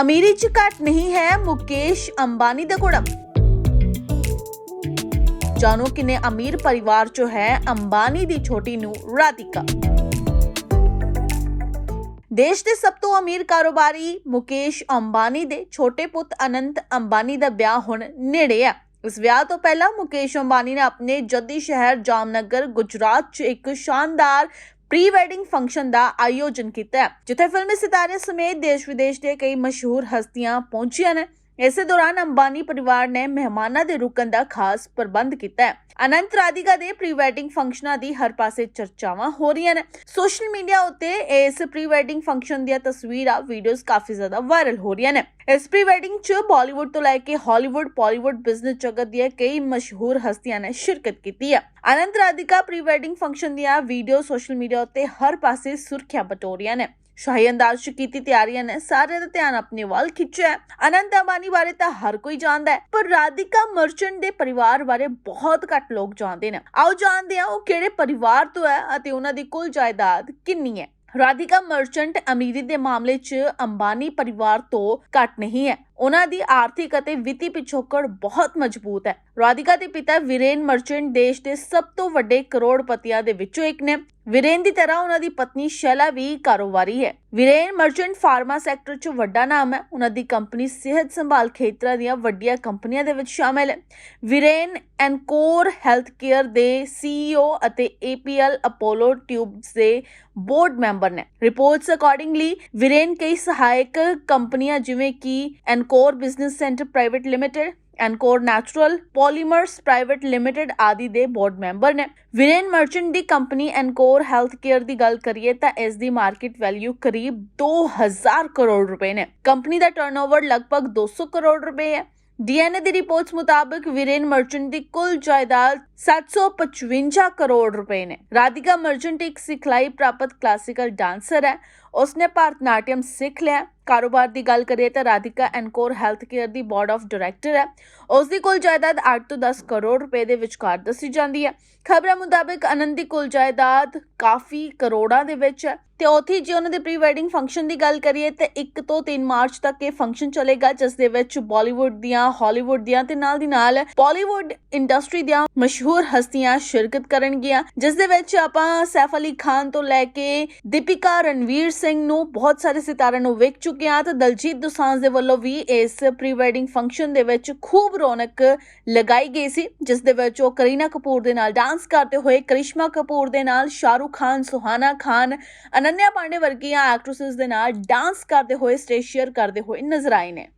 ਅਮੀਰੀ ਚ ਘੱਟ ਨਹੀਂ ਹੈ ਮੁਕੇਸ਼ ਅੰਬਾਨੀ ਦਾ ਕੁੜਮ ਜਾਣੋ ਕਿਨੇ ਅਮੀਰ ਪਰਿਵਾਰ ਚੋਂ ਹੈ ਅੰਬਾਨੀ ਦੀ ਛੋਟੀ ਨੂੰ ਰਾਧਿਕਾ। ਦੇਸ਼ ਦੇ ਸਭ ਤੋਂ ਅਮੀਰ ਕਾਰੋਬਾਰੀ ਮੁਕੇਸ਼ ਅੰਬਾਨੀ ਦੇ ਛੋਟੇ ਪੁੱਤ ਅਨੰਤ ਅੰਬਾਨੀ ਦਾ ਵਿਆਹ ਹੁਣ ਨੇੜੇ ਆ ਇਸ ਵਿਆਹ ਤੋਂ ਪਹਿਲਾਂ ਮੁਕੇਸ਼ ਅੰਬਾਨੀ ਨੇ ਆਪਣੇ ਜੱਦੀ ਸ਼ਹਿਰ ਜਾਮਨਗਰ, ਗੁਜਰਾਤ 'ਚ ਇੱਕ ਸ਼ਾਨਦਾਰ ਪ੍ਰੀ ਵੈਡਿੰਗ ਫੰਕਸ਼ਨ ਦਾ ਆਯੋਜਨ ਕੀਤਾ ਜਿੱਥੇ ਫਿਲਮੀ ਸਿਤਾਰੇ ਸਮੇਤ ਦੇਸ਼ ਵਿਦੇਸ਼ ਦੇ ਕਈ ਮਸ਼ਹੂਰ ਹਸਤੀਆਂ ਪਹੁੰਚੀਆਂ ਨੇ। ਇਸੇ ਦੌਰਾਨ ਅੰਬਾਨੀ ਪਰਿਵਾਰ ਨੇ ਮਹਿਮਾਨਾਂ ਦੇ ਰੁਕਣ ਦਾ ਖਾਸ ਪ੍ਰਬੰਧ ਕੀਤਾ ਹੈ। ਅਨੰਤ ਰਾਧਿਕਾ ਦੇ ਪ੍ਰੀ ਵੈਡਿੰਗ ਫੰਕਸ਼ਨਾਂ ਦੀ ਹਰ ਪਾਸੇ ਚਰਚਾਵਾਂ ਹੋ ਰਹੀਆਂ ਨੇ। ਸੋਸ਼ਲ ਮੀਡੀਆ ਉੱਤੇ ਇਸ ਪ੍ਰੀ ਵੈਡਿੰਗ ਫੰਕਸ਼ਨ ਦੀਆਂ ਤਸਵੀਰਾਂ ਵੀਡੀਓਜ਼ ਕਾਫੀ ਜ਼ਿਆਦਾ ਵਾਇਰਲ ਹੋ ਰਹੀਆਂ ਨੇ। ਇਸ ਪ੍ਰੀ ਵੈਡਿੰਗ 'ਚ ਬਾਲੀਵੁੱਡ ਤੋਂ ਲੈ ਕੇ ਹਾਲੀਵੁੱਡ ਪਾਲੀਵੁੱਡ ਬਿਜ਼ਨਸ ਜਗਤ ਦੀਆਂ ਕਈ ਮਸ਼ਹੂਰ ਹਸਤੀਆਂ ਨੇ ਸ਼ਿਰਕਤ ਕੀਤੀ ਹੈ। Anant Radhika pre wedding function ਦੀਆਂ ਵੀਡੀਓ ਸੋਸ਼ਲ ਮੀਡੀਆ ਉੱਤੇ ਹਰ ਪਾਸੇ ਸੁਰਖੀਆਂ ਬਟੋਰੀਆਂ ਨੇ। ਸ਼ਾਹੀ ਅੰਦਾਜ਼ 'ਚ ਕੀਤੀ ਤਿਆਰੀਆਂ ਨੇ। ਸਾਰਿਆਂ ਦਾ ਧਿਆਨ ਆਪਣੇ ਵੱਲ ਖਿੱਚਿਆ ਹੈ। ਅਨੰਤ ਅੰਬਾਨੀ ਬਾਰੇ ਤਾਂ ਹਰ ਕੋਈ ਜਾਣਦਾ ਹੈ, ਪਰ ਰਾਧਿਕਾ ਮਰਚੈਂਟ ਦੇ ਪਰਿਵਾਰ ਬਾਰੇ ਬਹੁਤ ਘੱਟ ਲੋਕ ਜਾਣਦੇ ਨੇ। ਆਓ ਜਾਣਦੇ ਹਾਂ ਉਹ ਕਿਹੜੇ ਪਰਿਵਾਰ ਤੋਂ ਹੈ ਅਤੇ ਉਹਨਾਂ ਦੀ ਕੁੱਲ ਜਾਇਦਾਦ ਕਿੰਨੀ ਹੈ। ਰਾਧਿਕਾ ਮਰਚੈਂਟ ਅਮੀਰੀ ਦੇ ਮਾਮਲੇ 'ਚ ਅੰਬਾਨੀ ਪਰਿਵਾਰ ਤੋਂ ਘੱਟ ਨਹੀਂ ਹੈ। ਉਹਨਾਂ ਦੀ ਆਰਥਿਕ ਅਤੇ ਵਿੱਤੀ ਪਿਛੋਕੜ ਬਹੁਤ ਮਜ਼ਬੂਤ ਹੈ। ਰਾਧਿਕਾ ਦੇ ਪਿਤਾ ਵੀਰੇਨ ਮਰਚੈਂਟ ਦੇਸ਼ ਦੇ ਸਭ ਤੋਂ ਵੱਡੇ ਕਰੋੜਪਤੀਆਂ ਦੇ ਵਿੱਚੋਂ ਇੱਕ ਨੇ। ਵੀਰੇਨ ਦੀ ਤਰ੍ਹਾਂ ਉਹਨਾਂ ਦੀ ਪਤਨੀ ਸ਼ੈਲਾ ਵੀ ਕਾਰੋਬਾਰੀ ਹੈ। ਵੀਰੇਨ ਮਰਚੈਂਟ ਫਾਰਮਾ ਸੈਕਟਰ 'ਚ ਵੱਡਾ ਨਾਮ ਹੈ। ਉਹਨਾਂ ਦੀ ਕੰਪਨੀ ਸਿਹਤ ਸੰਭਾਲ ਖੇਤਰਾਂ ਦੀਆਂ ਵੱਡੀਆਂ ਕੰਪਨੀਆਂ ਦੇ ਵਿੱਚ ਸ਼ਾਮਲ ਹੈ। ਵੀਰੇਨ ਐਨਕੋਰ ਹੈਲਥ ਕੇਅਰ ਦੇ CEO ਅਤੇ APL ਅਪੋਲੋ ਟਿਊਬਸ ਦੇ ਬੋਰਡ ਮੈਂਬਰ ਨੇ। ਰਿਪੋਰਟਸ ਅਕੋਰਡਿੰਗਲੀ ਵੀਰੇਨ ਕਈ ਸਹਾਇਕ ਕੰਪਨੀਆਂ ਜਿਵੇਂ ਕਿ Encore Business Centre Private Limited Encore Natural Polymers Private Limited ਆਦਿ ਦੇ ਬੋਰਡ ਮੈਂਬਰ ਨੇ। ਵੀਰੇਨ ਮਰਚੈਂਟ ਦੀ ਕੰਪਨੀ ਐਨਕੋਰ ਹੈਲਥ ਕੇਅਰ ਦੀ ਗੱਲ ਕਰੀਏ ਤਾਂ ਇਸ ਦੀ ਮਾਰਕੀਟ ਵੈਲਿਊ ਕਰੀਬ 2000 ਕਰੋੜ ਰੁਪਏ ਨੇ। ਕੰਪਨੀ ਦਾ ਟਰਨਓਵਰ ਲਗਭਗ 200 ਕਰੋੜ ਰੁਪਏ ਹੈ। ਡੀਐਨਏ ਦੀ ਰਿਪੋਰਟਸ ਮੁਤਾਬਕ ਵੀਰੇਨ ਮਰਚੈਂਟ ਦੀ ਕੁੱਲ ਜਾਇਦਾਦ 755 ਕਰੋੜ ਰੁਪਏ ਨੇ। ਰਾਧਿਕਾ ਮਰਚੈਂਟ ਇੱਕ ਸਿਖਲਾਈ ਪ੍ਰਾਪਤ ਕਲਾਸਿਕਲ ਡਾਂਸਰ ਹੈ। ਉਸਨੇ ਭਾਰਤ ਨਾਟਿਅਮ ਸਿੱਖ ਲਿਆ ਕਾਰੋਬਾਰ ਦੀ ਗੱਲ ਕਰੀਏ ਤਾਂ ਰਾਧਿਕਾ ਐਨਕੋਰ ਹੈਲਥ ਕੇਅਰ ਦੀ ਬੋਰਡ ਆਫ ਡਾਇਰੈਕਟਰ ਹੈ। ਉਸ ਦੀ ਕੁੱਲ ਜਾਇਦਾਦ 8 ਤੋਂ 10 ਕਰੋੜ ਰੁਪਏ ਦੇ ਵਿਚਕਾਰ ਦੱਸੀ ਜਾਂਦੀ ਹੈ। ਖਬਰਾਂ ਮੁਤਾਬਕ ਆਨੰਦ ਦੀ ਕੁੱਲ ਜਾਇਦਾਦ ਕਾਫੀ ਕਰੋੜਾਂ ਦੇ ਵਿੱਚ ਹੈ। ਤੇ ਉਥੇ ਜੇ ਉਹਨਾਂ ਦੇ ਪ੍ਰੀ ਵੈਡਿੰਗ ਫੰਕਸ਼ਨ ਦੀ ਗੱਲ ਕਰੀਏ ਤਾਂ 1 ਤੋਂ 3 ਮਾਰਚ ਤੱਕ ਇਹ ਫੰਕਸ਼ਨ ਚੱਲੇਗਾ, ਜਿਸ ਦੇ ਵਿੱਚ ਬਾਲੀਵੁੱਡ ਦੀਆਂ ਹਾਲੀਵੁੱਡ ਦੀਆਂ ਤੇ ਨਾਲ ਦੀ ਨਾਲ ਬਾਲੀਵੁੱਡ ਇੰਡਸਟਰੀ ਦੀਆਂ ਮਸ਼ਹੂਰ ਹਸਤੀਆਂ ਸ਼ਿਰਕਤ ਕਰਨਗੀਆਂ, ਜਿਸ ਦੇ ਵਿੱਚ ਆਪਾਂ ਸੈਫ ਅਲੀ ਖਾਨ ਤੋਂ ਲੈ ਕੇ ਦੀਪਿਕਾ ਰਣਵੀਰ ਸਿੰਘ ਨੂੰ ਬਹੁਤ ਸਾਰੇ ਸਿਤਾਰਿਆਂ ਨੂੰ ਵੇਖ ਚੁੱਕੇ ਹਾਂ ਤੇ ਦਲਜੀਤ ਦੋਸਾਂਝ ਦੇ ਵੱਲੋਂ ਵੀ ਇਸ ਪ੍ਰੀ ਵੈਡਿੰਗ ਫੰਕਸ਼ਨ ਦੇ ਵਿੱਚ ਖੂਬ ਰੌਣਕ ਲਗਾਈ ਗਈ ਸੀ, ਜਿਸ ਦੇ ਵਿੱਚ ਉਹ ਕਰੀਨਾ ਕਪੂਰ ਦੇ ਨਾਲ ਡਾਂਸ ਕਰਦੇ ਹੋਏ, ਕਰਿਸ਼ਮਾ ਕਪੂਰ ਦੇ ਨਾਲ ਸ਼ਾਹਰੁਖ ਖਾਨ, ਸੁਹਾਨਾ ਖਾਨ, ਅਨੰਨਿਆ ਪਾਂਡੇ ਵਰਗੀਆਂ ਐਕਟ੍ਰੈਸਸ ਦੇ ਨਾਲ ਡਾਂਸ ਕਰਦੇ ਹੋਏ ਸਟੇਜ ਸ਼ੇਅਰ ਕਰਦੇ ਹੋਏ ਨਜ਼ਰ ਆਏ ਨੇ।